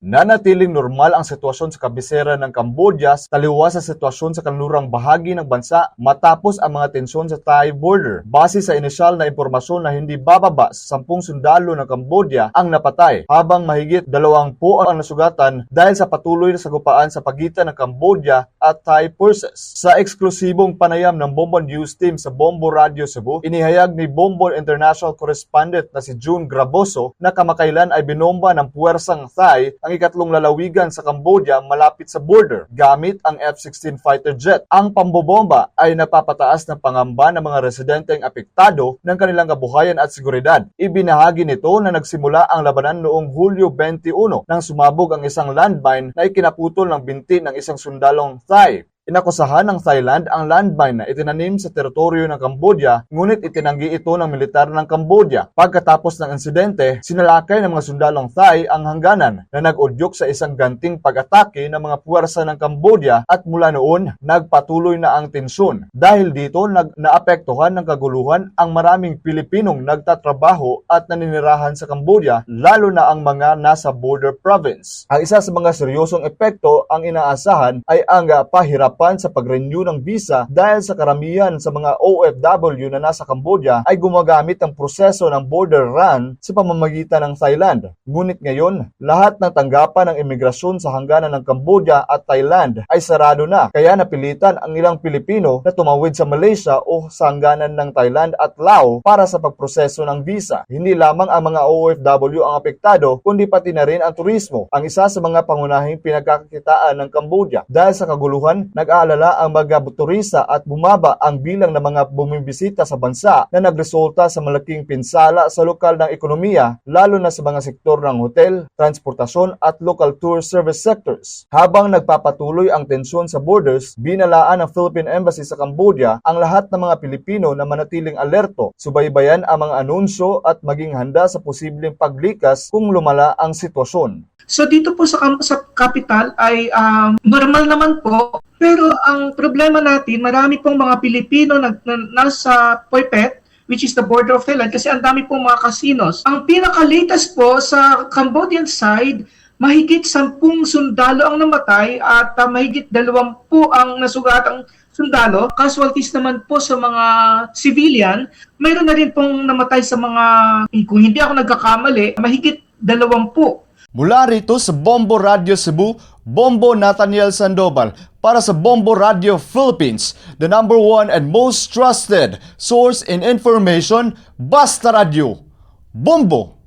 Nanatiling normal ang sitwasyon sa kabisera ng Cambodia sa taliwas sa sitwasyon sa kanlurang bahagi ng bansa matapos ang mga tensyon sa Thai border. Base sa inisyal na impormasyon na hindi bababa sa 10 sundalo ng Cambodia ang napatay, habang mahigit 20 ang nasugatan dahil sa patuloy na sagupaan sa pagitan ng Cambodia at Thai forces. Sa eksklusibong panayam ng Bombo News Team sa Bombo Radio Cebu, inihayag ni Bombo International Correspondent na si June Graboso na kamakailan ay binomba ng puwersang Thai ang ikatlong lalawigan sa Cambodia malapit sa border gamit ang F-16 fighter jet. Ang pambobomba ay napapataas ng pangamba ng mga residenteng apektado ng kanilang kabuhayan at seguridad. Ibinahagi nito na nagsimula ang labanan noong Hulyo 21 nang sumabog ang isang landmine na ikinaputol ng binti ng isang sundalong Thai. Inakusahan ng Thailand ang landmine na itinanim sa teritoryo ng Cambodia, ngunit itinanggi ito ng militar ng Cambodia. Pagkatapos ng insidente, sinalakay ng mga sundalong Thai ang hangganan na nag-udyok sa isang ganting pag-atake ng mga puwersa ng Cambodia at mula noon, nagpatuloy na ang tensyon. Dahil dito, nag naapektuhan ng kaguluhan ang maraming Pilipinong nagtatrabaho at naninirahan sa Cambodia, lalo na ang mga nasa border province. Ang isa sa mga seryosong epekto ang inaasahan ay ang ah, pahirapan sa pag-renew ng visa dahil sa karamihan sa mga OFW na nasa Cambodia ay gumagamit ng proseso ng border run sa pamamagitan ng Thailand. Ngunit ngayon, lahat ng tanggapan ng imigrasyon sa hangganan ng Cambodia at Thailand ay sarado na kaya napilitan ang ilang Pilipino na tumawid sa Malaysia o sa hangganan ng Thailand at Laos para sa pagproseso ng visa. Hindi lamang ang mga OFW ang apektado kundi pati na rin ang turismo, ang isa sa mga pangunahing pinagkakakitaan ng Cambodia. Dahil sa kaguluhan, nag-aalala ang mga turista at bumaba ang bilang ng mga bumibisita sa bansa na nagresulta sa malaking pinsala sa lokal ng ekonomiya, lalo na sa mga sektor ng hotel, transportasyon at local tour service sectors. Habang nagpapatuloy ang tensyon sa borders, binalaan ng Philippine Embassy sa Cambodia ang lahat ng mga Pilipino na manatiling alerto, subaybayan ang mga anunsyo at maging handa sa posibleng paglikas kung lumala ang sitwasyon. So dito po sa, kam- sa capital ay um, normal naman po. Pero ang problema natin, marami pong mga Pilipino na, na nasa Poipet, which is the border of Thailand, kasi ang dami pong mga casinos. Ang pinaka-latest po sa Cambodian side, mahigit sampung sundalo ang namatay at uh, mahigit dalawampu ang nasugatang sundalo. Casualties naman po sa mga civilian. Mayroon na rin pong namatay sa mga, kung hindi ako nagkakamali, mahigit dalawampu Mula rito sa Bombo Radio Cebu, Bombo Nathaniel Sandoval para sa Bombo Radio Philippines, the number one and most trusted source in information, Basta Radio. Bombo!